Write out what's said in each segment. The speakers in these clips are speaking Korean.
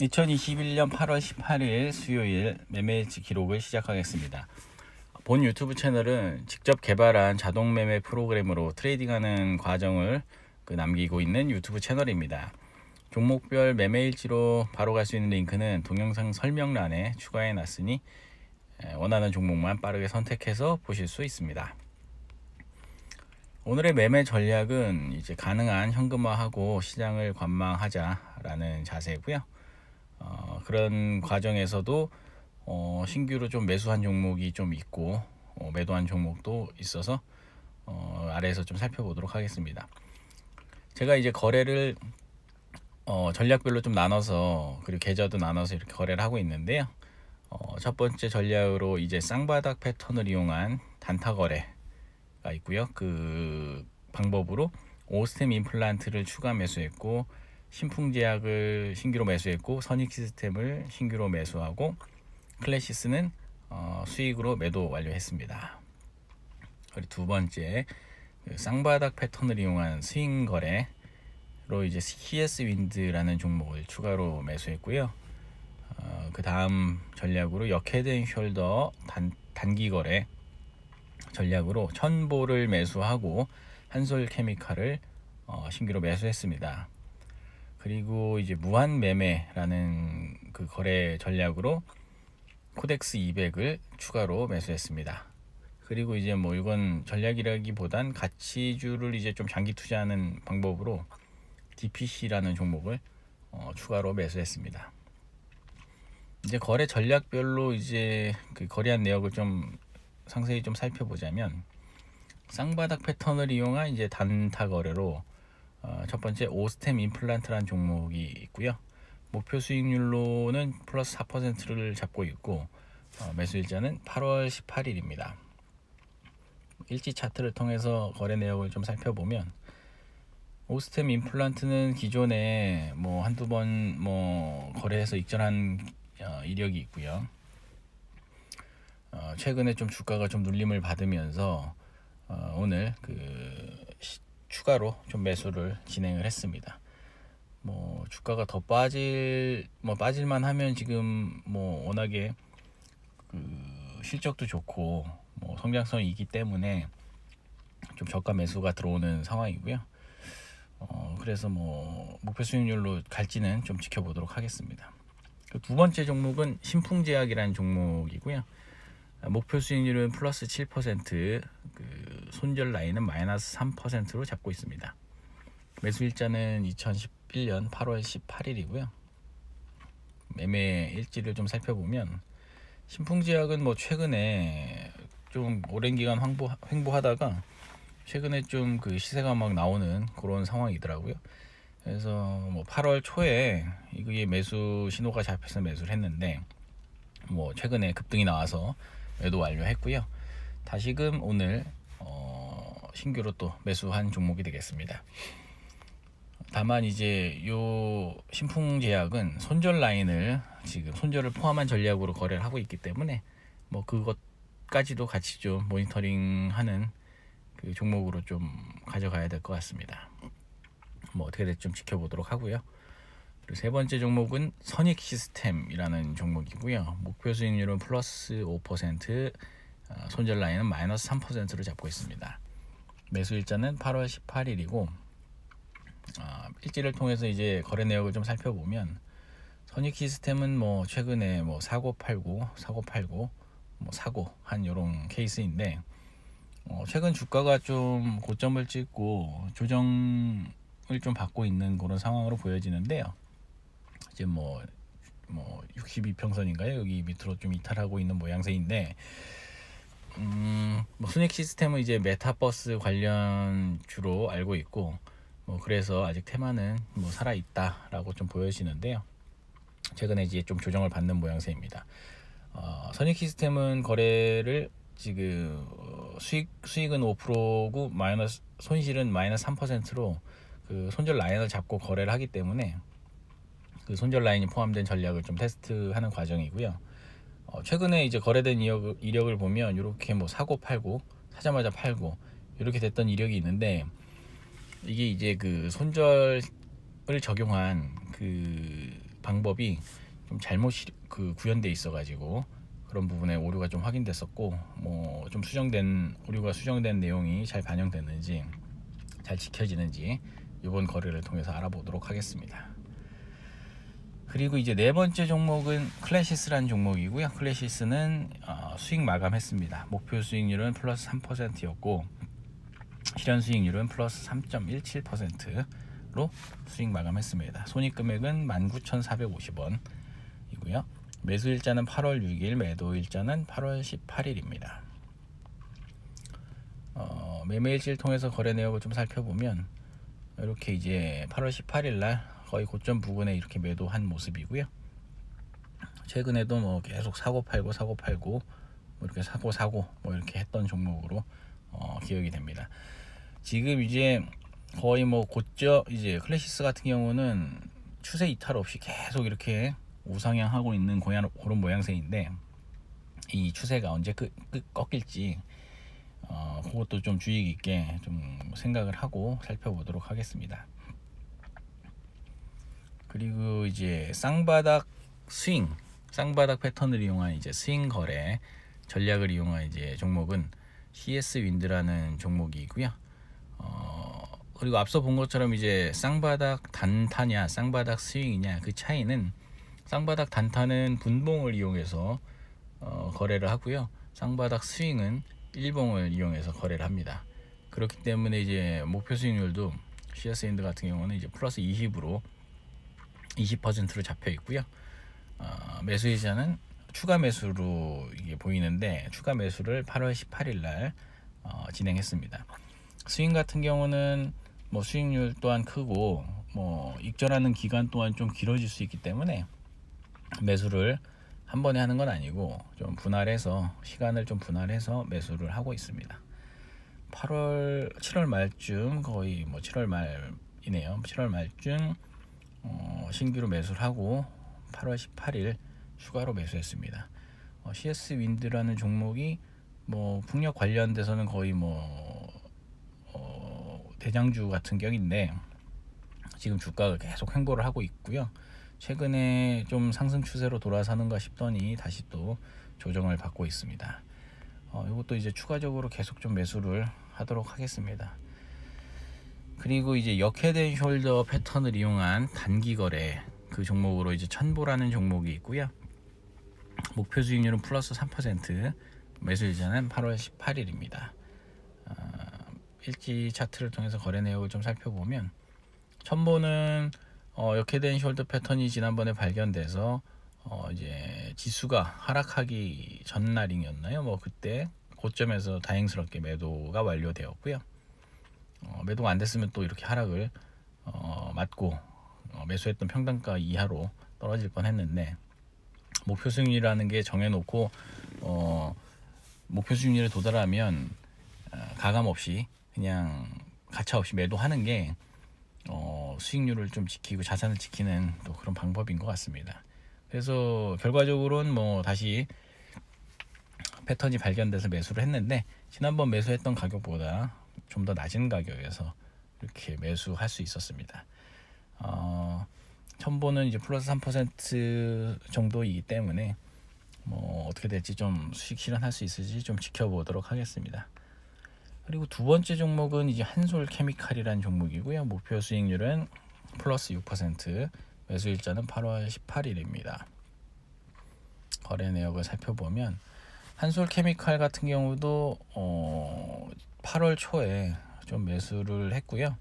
2021년 8월 18일 수요일 매매일지 기록을 시작하겠습니다. 본 유튜브 채널은 직접 개발한 자동 매매 프로그램으로 트레이딩하는 과정을 그 남기고 있는 유튜브 채널입니다. 종목별 매매 일지로 바로 갈 수 있는 링크는 동영상 설명란에 추가해 놨으니 에, 원하는 종목만 빠르게 선택해서 보실 수 있습니다. 오늘의 매매 전략은 이제 가능한 현금화하고 시장을 관망하자라는 자세고요. 어, 그런 과정에서도 어, 신규로 좀 매수한 종목이 좀 있고 어, 매도한 종목도 있어서 어, 아래에서 좀 살펴보도록 하겠습니다. 제가 이제 거래를 어, 전략별로 좀 나눠서 그리고 계좌도 나눠서 이렇게 거래를 하고 있는데요. 어, 첫 번째 전략으로 이제 쌍바닥 패턴을 이용한 단타 거래가 있고요. 그 방법으로 오스템 임플란트를 추가 매수했고 신풍제약을 신규로 매수했고 선익 시스템을 신규로 매수하고 클래시스는 어, 수익으로 매도 완료했습니다. 그리고 두 번째 그 쌍바닥 패턴을 이용한 스윙 거래로 이제 CS 윈드라는 종목을 추가로 매수했고요. 어, 그 다음 전략으로 역헤드 숄더 단, 단기 거래 전략으로 천보를 매수하고 한솔 케미칼을 어, 신규로 매수했습니다. 그리고 이제 무한 매매라는 그 거래 전략으로 코덱스 200을 추가로 매수했습니다. 그리고 이제 뭐 이건 전략이라기보단 가치주를 이제 좀 장기 투자하는 방법으로 DPC라는 종목을 어, 추가로 매수했습니다. 이제 거래 전략별로 이제 그 거래한 내역을 좀 상세히 좀 살펴보자면 쌍바닥 패턴을 이용한 이제 단타 거래로 어, 첫 번째 오스템 임플란트라는 종목이 있고요. 목표 수익률로는 플러스 4%를 잡고 있고 어, 매수 일자는 8월 18일입니다. 일지 차트를 통해서 거래 내역을 좀 살펴보면 오스템 임플란트는 기존에 뭐 한두 번 뭐 거래해서 익절한 어, 이력이 있고요. 어, 최근에 좀 주가가 좀 눌림을 받으면서 어, 오늘 그 시- 추가로 좀 매수를 진행을 했습니다. 뭐 주가가 더 빠질 뭐 빠질만 하면 지금 뭐 워낙에 그 실적도 좋고 뭐 성장성이 있기 때문에 좀 저가 매수가 들어오는 상황이고요. 어 그래서 뭐 목표 수익률로 갈지는 좀 지켜보도록 하겠습니다. 그두 번째 종목은 신풍제약이라는 종목이고요. 목표 수익률은 플러스 7%, 그 손절 라인은 마이너스 3%로 잡고 있습니다. 매수 일자는 2011년 8월 18일이고요. 매매 일지를 좀 살펴보면 신풍제약은 뭐 최근에 좀 오랜 기간 횡보, 횡보하다가 최근에 좀 그 시세가 막 나오는 그런 상황이더라고요. 그래서 뭐 8월 초에 이게 매수 신호가 잡혀서 매수를 했는데 뭐 최근에 급등이 나와서 매도 완료했고요. 다시금 오늘 어, 신규로 또 매수한 종목이 되겠습니다. 다만 이제 요 신풍제약은 손절 라인을 지금 손절을 포함한 전략으로 거래를 하고 있기 때문에 뭐 그것까지도 같이 좀 모니터링하는 그 종목으로 좀 가져가야 될 것 같습니다. 뭐 어떻게 될지 좀 지켜보도록 하고요. 세 번째 종목은 선익 시스템이라는 종목이고요. 목표 수익률은 플러스 5%, 어, 손절 라인은 마이너스 3%로 잡고 있습니다. 매수 일자는 8월 18일이고 아, 일지를 통해서 이제 거래 내역을 좀 살펴보면 선익 시스템은 뭐 최근에 뭐 사고 팔고 사고 팔고 뭐 사고 한 요런 케이스인데 어, 최근 주가가 좀 고점을 찍고 조정을 좀 받고 있는 그런 상황으로 보여지는데요. 이제 뭐, 뭐 62평선인가요? 여기 밑으로 좀 이탈하고 있는 모양새인데, 음, 뭐 순익 시스템은 이제 메타버스 관련 주로 알고 있고, 뭐 그래서 아직 테마는 뭐 살아 있다라고 좀 보여지는데요. 최근에 이제 좀 조정을 받는 모양새입니다. 어, 선익 시스템은 거래를 지금 어, 수익 수익은 5%고 마이너스 손실은 마이너스 3%로 그 손절 라인을 잡고 거래를 하기 때문에 그 손절 라인이 포함된 전략을 좀 테스트하는 과정이고요. 어, 최근에 이제 거래된 이력, 이력을 보면 이렇게 뭐 사고 팔고 사자마자 팔고 이렇게 됐던 이력이 있는데 이게 이제 그 손절을 적용한 그 방법이 좀 잘못 시- 그 구현돼 있어가지고 그런 부분에 오류가 좀 확인됐었고 뭐 좀 수정된 오류가 수정된 내용이 잘 반영됐는지 잘 지켜지는지 이번 거래를 통해서 알아보도록 하겠습니다. 그리고 이제 네 번째 종목은 클래시스라는 종목이고요. 클래시스는 어, 수익 마감했습니다. 목표 수익률은 플러스 3%였고 실현 수익률은 플러스 3.17%로 수익 마감했습니다. 손익 금액은 19,450원이고요. 매수 일자는 8월 6일, 매도 일자는 8월 18일입니다. 어, 매매일지를 통해서 거래 내역을 좀 살펴보면 이렇게 이제 8월 18일 날 거의 고점 부근에 이렇게 매도한 모습이고요. 최근에도 뭐 계속 사고 팔고 사고 팔고 뭐 이렇게 사고 사고 뭐 이렇게 했던 종목으로 어, 기억이 됩니다. 지금 이제 거의 뭐 고점 이제 클래시스 같은 경우는 추세 이탈 없이 계속 이렇게 우상향하고 있는 고양 그런 모양새인데 이 추세가 언제 끄, 끄, 꺾일지 어, 그것도 좀 주의 깊게 좀 생각을 하고 살펴보도록 하겠습니다. 그리고 이제 쌍바닥 스윙, 쌍바닥 패턴을 이용한 이제 스윙 거래 전략을 이용한 이제 종목은 CS 윈드라는 종목이고요. 어, 그리고 앞서 본 것처럼 이제 쌍바닥 단타냐, 쌍바닥 스윙이냐 그 차이는 쌍바닥 단타는 분봉을 이용해서 어, 거래를 하고요. 쌍바닥 스윙은 일봉을 이용해서 거래를 합니다. 그렇기 때문에 이제 목표 수익률도 CS 윈드 같은 경우는 이제 플러스 20으로 20%로 잡혀 있고요. 어, 매수 이자는 추가 매수로 이게 보이는데 추가 매수를 8월 18일 날 어, 진행했습니다. 스윙 같은 경우는 뭐 수익률 또한 크고 뭐 익절하는 기간 또한 좀 길어질 수 있기 때문에 매수를 한 번에 하는 건 아니고 좀 분할해서 시간을 좀 분할해서 매수를 하고 있습니다. 8월 7월 말쯤 거의 뭐 7월 말이네요. 7월 말쯤 어, 신규로 매수를 하고 8월 18일 추가로 매수했습니다. 어, CS 윈드라는 종목이 뭐 풍력 관련돼서는 거의 뭐 어, 대장주 같은 격인데 지금 주가가 계속 횡보를 하고 있고요. 최근에 좀 상승 추세로 돌아서는가 싶더니 다시 또 조정을 받고 있습니다. 어, 이것도 이제 추가적으로 계속 좀 매수를 하도록 하겠습니다. 그리고 이제 역헤드 숄더 패턴을 이용한 단기 거래 그 종목으로 이제 천보라는 종목이 있고요. 목표 수익률은 플러스 3%, 매수 일자는 8월 18일입니다. 어, 일지 차트를 통해서 거래 내역을 좀 살펴보면 천보는 어, 역헤드 숄더 패턴이 지난번에 발견돼서 어, 이제 지수가 하락하기 전날이었나요? 뭐 그때 고점에서 다행스럽게 매도가 완료되었고요. 어, 매도가 안 됐으면 또 이렇게 하락을 어, 맞고 어, 매수했던 평단가 이하로 떨어질 뻔했는데 목표 수익률이라는 게 정해놓고 어, 목표 수익률에 도달하면 어, 가감 없이 그냥 가차 없이 매도하는 게 어, 수익률을 좀 지키고 자산을 지키는 또 그런 방법인 것 같습니다. 그래서 결과적으로는 뭐 다시 패턴이 발견돼서 매수를 했는데 지난번 매수했던 가격보다 좀 더 낮은 가격에서 이렇게 매수할 수 있었습니다. 어, 첨보는 이제 플러스 3% 정도이기 때문에 뭐 어떻게 될지 좀 수익 실현할 수 있을지 좀 지켜보도록 하겠습니다. 그리고 두 번째 종목은 이제 한솔 케미칼이라는 종목이고요. 목표 수익률은 플러스 6%, 매수 일자는 8월 18일입니다. 거래 내역을 살펴보면 한솔 케미칼 같은 경우도 어 8월 초에 좀 매수를 했고요.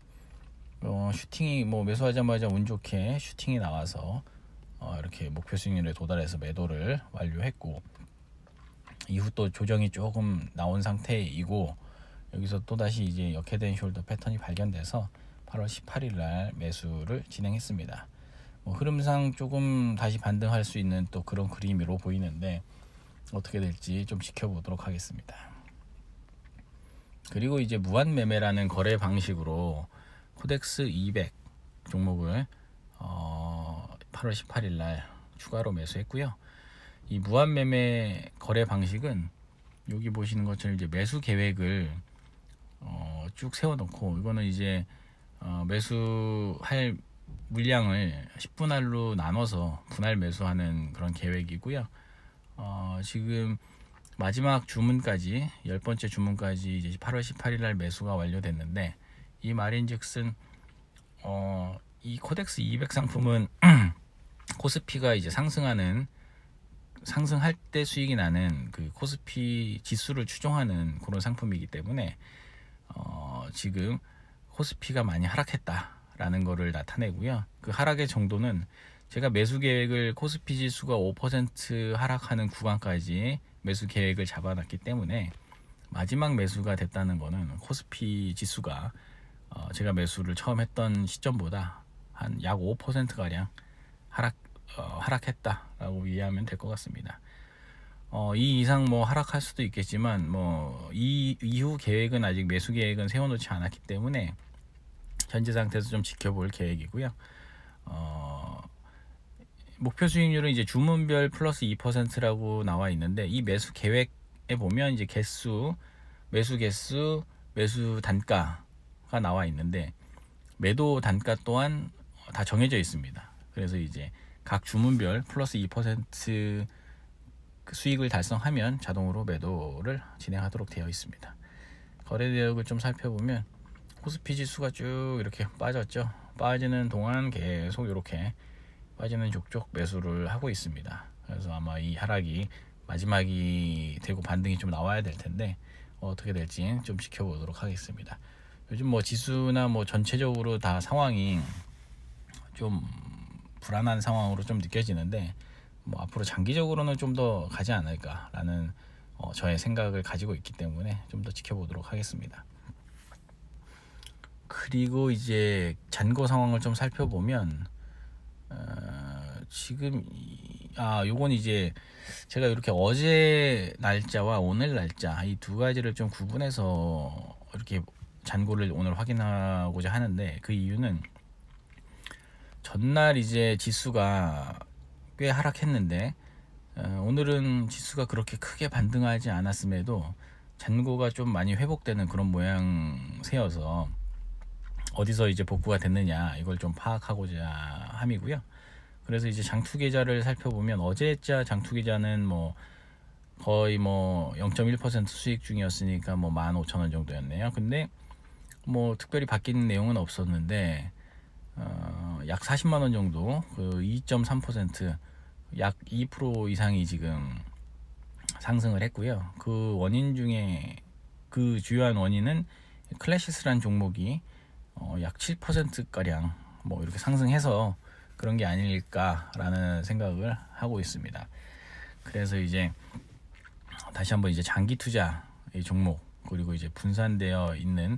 어 슈팅이 뭐 매수하자마자 운 좋게 슈팅이 나와서 어 이렇게 목표 수익률에 도달해서 매도를 완료했고 이후 또 조정이 조금 나온 상태이고 여기서 또 다시 이제 역해된 숄더 패턴이 발견돼서 8월 18일 날 매수를 진행했습니다. 뭐 흐름상 조금 다시 반등할 수 있는 또 그런 그림으로 보이는데 어떻게 될지 좀 지켜보도록 하겠습니다. 그리고 이제 무한 매매라는 거래 방식으로 코덱스 200 종목을 어 8월 18일 날 추가로 매수했고요. 이 무한 매매 거래 방식은 여기 보시는 것처럼 이제 매수 계획을 어, 쭉 세워놓고 이거는 이제 어, 매수할 물량을 10분할로 나눠서 분할 매수하는 그런 계획이고요. 어, 지금 마지막 주문까지 열 번째 주문까지 이제 8월 18일 날 매수가 완료됐는데 이 말인즉슨 어, 이 코덱스 200 상품은 코스피가 이제 상승하는 상승할 때 수익이 나는 그 코스피 지수를 추종하는 그런 상품이기 때문에 어, 지금 코스피가 많이 하락했다라는 거를 나타내고요. 그 하락의 정도는 제가 매수 계획을 코스피 지수가 5% 하락하는 구간까지 매수 계획을 잡아놨기 때문에 마지막 매수가 됐다는 거는 코스피 지수가 어, 제가 매수를 처음 했던 시점보다 한 약 5% 가량 하락 어, 하락했다라고 이해하면 될 것 같습니다. 어, 이 이상 뭐 하락할 수도 있겠지만 뭐 이 이후 계획은 아직 매수 계획은 세워놓지 않았기 때문에 현재 상태에서 좀 지켜볼 계획이고요. 어, 목표 수익률은 이제 주문별 플러스 2%라고 나와 있는데 이 매수 계획에 보면 이제 개수, 매수 개수, 매수 단가가 나와 있는데 매도 단가 또한 다 정해져 있습니다. 그래서 이제 각 주문별 플러스 2%그 수익을 달성하면 자동으로 매도를 진행하도록 되어 있습니다. 거래 내역을 좀 살펴보면 코스피 지수가 쭉 이렇게 빠졌죠. 빠지는 동안 계속 이렇게 빠지는 족족 매수를 하고 있습니다. 그래서 아마 이 하락이 마지막이 되고 반등이 좀 나와야 될 텐데 어떻게 될지 좀 지켜보도록 하겠습니다. 요즘 뭐 지수나 뭐 전체적으로 다 상황이 좀 불안한 상황으로 좀 느껴지는데 뭐 앞으로 장기적으로는 좀 더 가지 않을까라는 어, 저의 생각을 가지고 있기 때문에 좀 더 지켜보도록 하겠습니다. 그리고 이제 잔고 상황을 좀 살펴보면 어, 지금 이, 아 요건 이제 제가 이렇게 어제 날짜와 오늘 날짜 이 두 가지를 좀 구분해서 이렇게 잔고를 오늘 확인하고자 하는데 그 이유는 전날 이제 지수가 꽤 하락했는데 어, 오늘은 지수가 그렇게 크게 반등하지 않았음에도 잔고가 좀 많이 회복되는 그런 모양새여서 어디서 이제 복구가 됐느냐 이걸 좀 파악하고자 함이고요. 그래서 이제 장투 계좌를 살펴보면 어제자 장투 계좌는 뭐 거의 뭐 0.1% 수익 중이었으니까 뭐 15,000원 정도였네요. 근데 뭐 특별히 바뀐 내용은 없었는데 어, 약 40만 원 정도 그 2.3%약 2% 이상이 지금 상승을 했고요. 그 원인 중에 그 주요한 원인은 클래시스란 종목이 어, 약 7% 가량 뭐 이렇게 상승해서 그런 게 아닐까라는 생각을 하고 있습니다. 그래서 이제 다시 한번 이제 장기 투자 이 종목 그리고 이제 분산되어 있는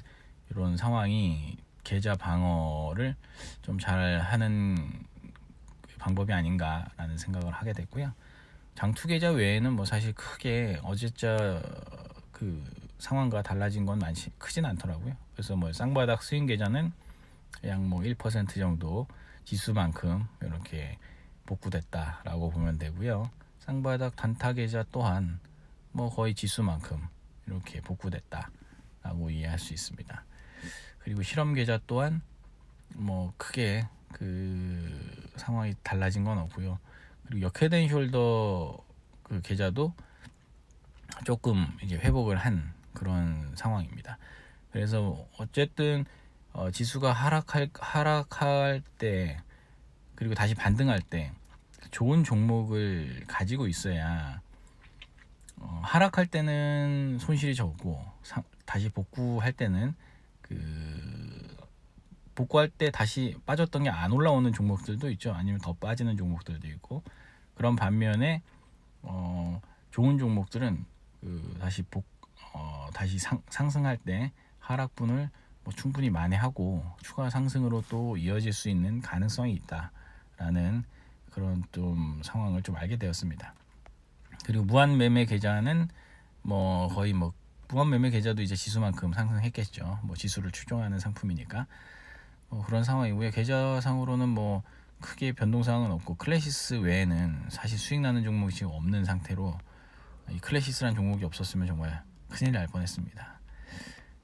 이런 상황이 계좌 방어를 좀 잘 하는 방법이 아닌가라는 생각을 하게 됐고요. 장투 계좌 외에는 뭐 사실 크게 어제자 그 상황과 달라진 건 많지 크진 않더라고요. 그래서 뭐 쌍바닥 스윙 계좌는 약 뭐 1% 정도 지수만큼 이렇게 복구됐다라고 보면 되고요. 쌍바닥 단타 계좌 또한 뭐 거의 지수만큼 이렇게 복구됐다라고 이해할 수 있습니다. 그리고 실험 계좌 또한 뭐 크게 그 상황이 달라진 건 없고요. 그리고 역회된 숄더 그 계좌도 조금 이제 회복을 한 그런 상황입니다. 그래서 어쨌든 어, 지수가 하락할 하락할 때 그리고 다시 반등할 때 좋은 종목을 가지고 있어야 어, 하락할 때는 손실이 적고 상, 다시 복구할 때는 그 복구할 때 다시 빠졌던 게 안 올라오는 종목들도 있죠. 아니면 더 빠지는 종목들도 있고 그런 반면에 어, 좋은 종목들은 그 다시 복 어, 다시 상, 상승할 때 하락분을 뭐 충분히 만회하고 추가 상승으로 또 이어질 수 있는 가능성이 있다라는 그런 좀 상황을 좀 알게 되었습니다. 그리고 무한 매매 계좌는 뭐 거의 뭐 무한 매매 계좌도 이제 지수만큼 상승했겠죠. 뭐 지수를 추종하는 상품이니까 뭐 그런 상황이고요. 계좌상으로는 뭐 크게 변동 사항은 없고 클래시스 외에는 사실 수익 나는 종목이 지금 없는 상태로 이 클래시스란 종목이 없었으면 정말 큰일 날 뻔했습니다.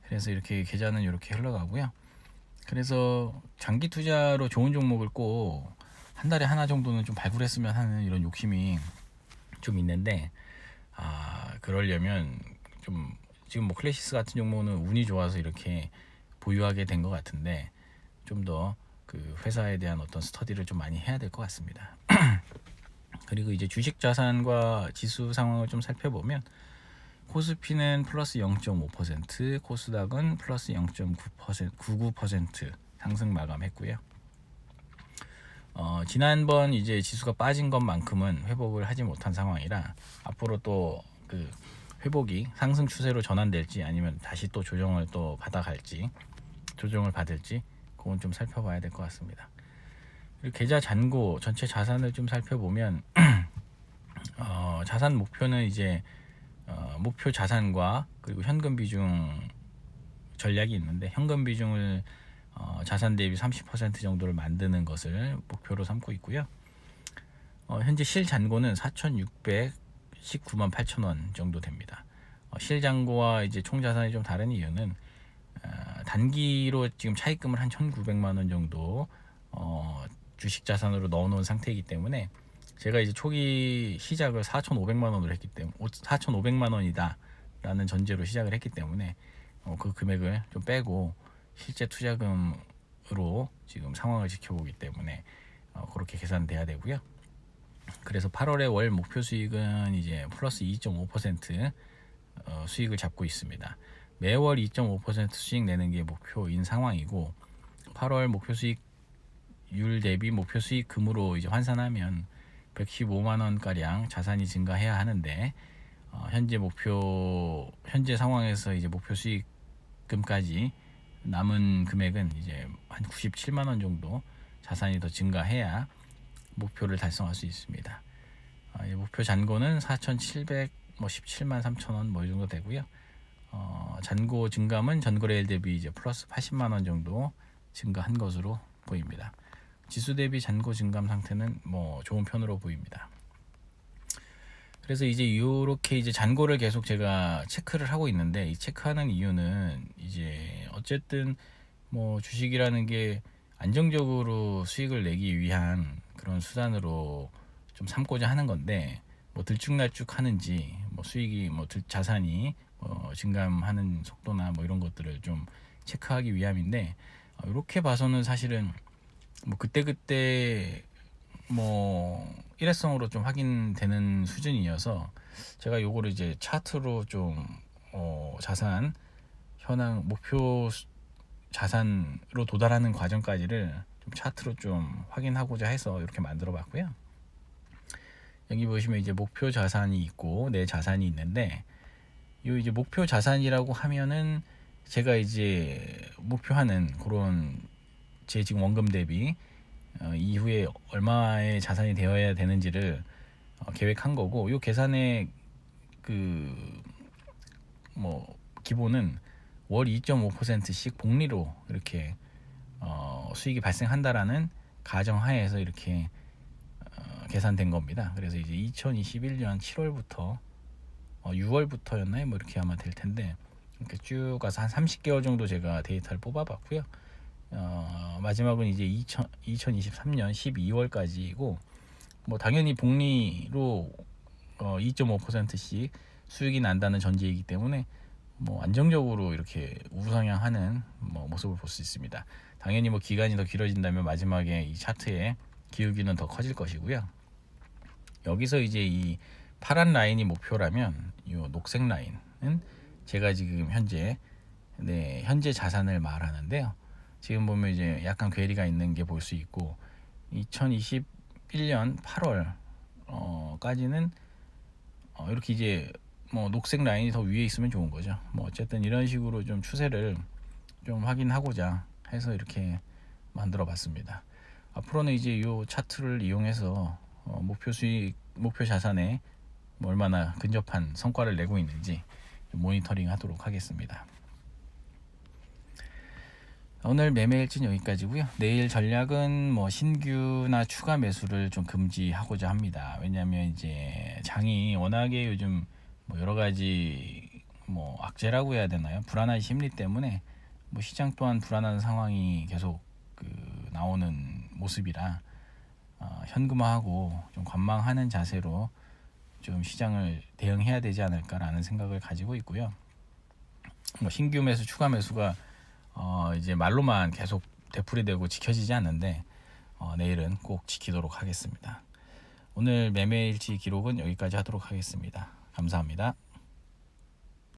그래서 이렇게 계좌는 이렇게 흘러가고요. 그래서 장기 투자로 좋은 종목을 꼭 한 달에 하나 정도는 좀 발굴했으면 하는 이런 욕심이 좀 있는데 아 그러려면 좀 지금 뭐 클래시스 같은 종목은 운이 좋아서 이렇게 보유하게 된 것 같은데 좀 더 그 회사에 대한 어떤 스터디를 좀 많이 해야 될 것 같습니다. 그리고 이제 주식 자산과 지수 상황을 좀 살펴보면 코스피는 플러스 0.5%, 코스닥은 플러스 0.9% 99% 상승 마감했고요. 어, 지난번 이제 지수가 빠진 것만큼은 회복을 하지 못한 상황이라 앞으로 또 그 회복이 상승 추세로 전환될지 아니면 다시 또 조정을 또 받아갈지 조정을 받을지 그건 좀 살펴봐야 될 것 같습니다. 그리고 계좌 잔고 전체 자산을 좀 살펴보면 어, 자산 목표는 이제 어, 목표 자산과 그리고 현금 비중 전략이 있는데 현금 비중을 어, 자산 대비 30% 정도를 만드는 것을 목표로 삼고 있고요. 어, 현재 실 잔고는 4,619만 8천 원 정도 됩니다. 어, 실 잔고와 이제 총 자산이 좀 다른 이유는 어, 단기로 지금 차입금을 한 1,900만 원 정도 어, 주식 자산으로 넣어놓은 상태이기 때문에 제가 이제 초기 시작을 4,500만 원으로 했기 때문에 4,500만 원이다 라는 전제로 시작을 했기 때문에 어, 그 금액을 좀 빼고 실제 투자금으로 지금 상황을 지켜보기 때문에 어, 그렇게 계산돼야 되고요. 그래서 8월의 월 목표 수익은 이제 플러스 2.5% 어, 수익을 잡고 있습니다. 매월 2.5% 수익 내는 게 목표인 상황이고 8월 목표 수익률 대비 목표 수익금으로 이제 환산하면 115만 원 가량 자산이 증가해야 하는데 어, 현재 목표 현재 상황에서 이제 목표 수익금까지 남은 금액은 이제 한 97만 원 정도 자산이 더 증가해야 목표를 달성할 수 있습니다. 어, 이 목표 잔고는 4,700뭐 17만 3천 원뭐 이 정도 되고요. 어, 잔고 증감은 전거래일 대비 이제 플러스 80만 원 정도 증가한 것으로 보입니다. 지수 대비 잔고 증감 상태는 뭐 좋은 편으로 보입니다. 그래서 이제 이렇게 이제 잔고를 계속 제가 체크를 하고 있는데 이 체크하는 이유는 이제 어쨌든 뭐 주식이라는 게 안정적으로 수익을 내기 위한 그런 수단으로 좀 삼고자 하는 건데 뭐 들쭉날쭉 하는지 뭐 수익이 뭐 들- 자산이 뭐 증감하는 속도나 뭐 이런 것들을 좀 체크하기 위함인데 어, 이렇게 봐서는 사실은 뭐 그때 그때 뭐 일회성으로 좀 확인되는 수준이어서 제가 요거를 이제 차트로 좀 어, 자산 현황 목표 수- 자산으로 도달하는 과정까지를 좀 차트로 좀 확인하고자 해서 이렇게 만들어 봤고요. 여기 보시면 이제 목표 자산이 있고 내 자산이 있는데 요 이제 목표 자산이라고 하면은 제가 이제 목표하는 그런 제 지금 원금 대비 어, 이후에 얼마의 자산이 되어야 되는지를 어, 계획한 거고 요 계산의 그 뭐 기본은 월 2.5%씩 복리로 이렇게 어, 수익이 발생한다라는 가정하에서 이렇게 어, 계산된 겁니다. 그래서 이제 2021년 7월부터 어, 6월부터였나요? 뭐 이렇게 아마 될 텐데 이렇게 쭉 가서 한 30개월 정도 제가 데이터를 뽑아봤고요. 어, 마지막은 이제 2000, 2023년 12월까지이고 뭐 당연히 복리로 어, 2.5%씩 수익이 난다는 전제이기 때문에 뭐 안정적으로 이렇게 우상향하는 뭐 모습을 볼 수 있습니다. 당연히 뭐 기간이 더 길어진다면 마지막에 이 차트의 기울기는 더 커질 것이고요. 여기서 이제 이 파란 라인이 목표라면 이 녹색 라인은 제가 지금 현재 네, 현재 자산을 말하는데요. 지금 보면 이제 약간 괴리가 있는 게 볼 수 있고 2021년 8월 어까지는 어, 이렇게 이제 뭐 녹색 라인이 더 위에 있으면 좋은 거죠. 뭐 어쨌든 이런 식으로 좀 추세를 좀 확인하고자 해서 이렇게 만들어 봤습니다. 앞으로는 이제 이 차트를 이용해서 어, 목표 수익, 목표 자산에 뭐 얼마나 근접한 성과를 내고 있는지 모니터링 하도록 하겠습니다. 오늘 매매 일지는 여기까지고요. 내일 전략은 뭐 신규나 추가 매수를 좀 금지하고자 합니다. 왜냐하면 이제 장이 워낙에 요즘 뭐 여러 가지 뭐 악재라고 해야 되나요? 불안한 심리 때문에 뭐 시장 또한 불안한 상황이 계속 그 나오는 모습이라 어, 현금화하고 좀 관망하는 자세로 좀 시장을 대응해야 되지 않을까라는 생각을 가지고 있고요. 뭐 신규 매수, 추가 매수가 어, 이제 말로만 계속 되풀이되고 지켜지지 않는데 어, 내일은 꼭 지키도록 하겠습니다. 오늘 매매일치 기록은 여기까지 하도록 하겠습니다. 감사합니다.